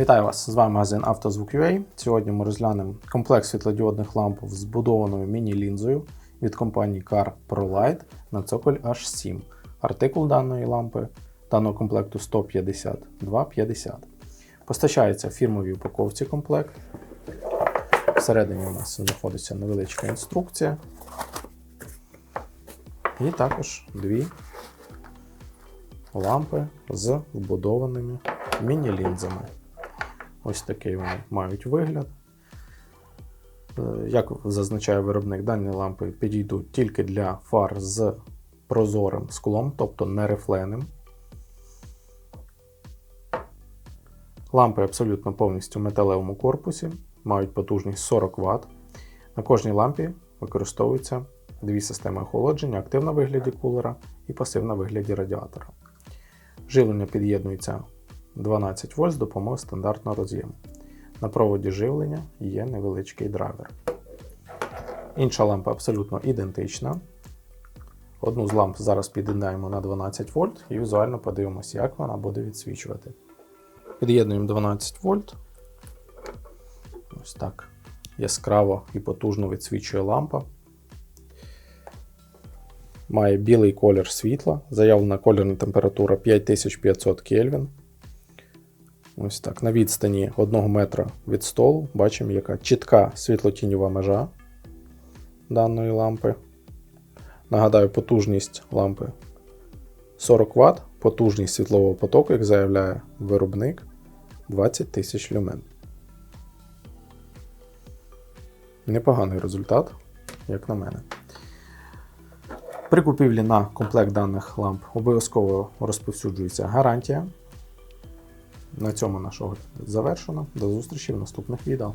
Вітаю вас! З вами магазин «Автозвук.UA». Сьогодні ми розглянемо комплекс світлодіодних ламп з збудованою міні-лінзою від компанії Car ProLight на цоколь H7. Артикул даної лампи даного комплекту 15250. Постачається в фірмовій упаковці комплект. Всередині у нас знаходиться невеличка інструкція. І також дві лампи з вбудованими міні-лінзами. Ось такий вони мають вигляд. Е, Як зазначає виробник, дані лампи підійдуть тільки для фар з прозорим склом, тобто не рифленим. Лампи абсолютно повністю в металевому корпусі, мають потужність 40 Вт. На кожній лампі використовуються дві системи охолодження: активна в вигляді кулера і пасивна в вигляді радіатора. Живлення під'єднується 12 вольт з допомогою стандартного роз'єму. На проводі живлення є невеличкий драйвер. Інша лампа абсолютно ідентична. Одну з ламп зараз під'єднаємо на 12 вольт і візуально подивимося, як вона буде відсвічувати. Під'єднуємо 12 вольт. Ось так яскраво і потужно відсвічує лампа. Має білий колір світла. Заявлена кольорна температура 5500 Кельвін. Ось так. На відстані 1 метра від столу бачимо, яка чітка світлотіньова межа даної лампи. Нагадаю, потужність лампи 40 Вт, потужність світлового потоку, як заявляє виробник, 20 тисяч люмен. Непоганий результат, як на мене. При купівлі на комплект даних ламп обов'язково розповсюджується гарантія. На цьому наш огляд завершено. До зустрічі в наступних відео.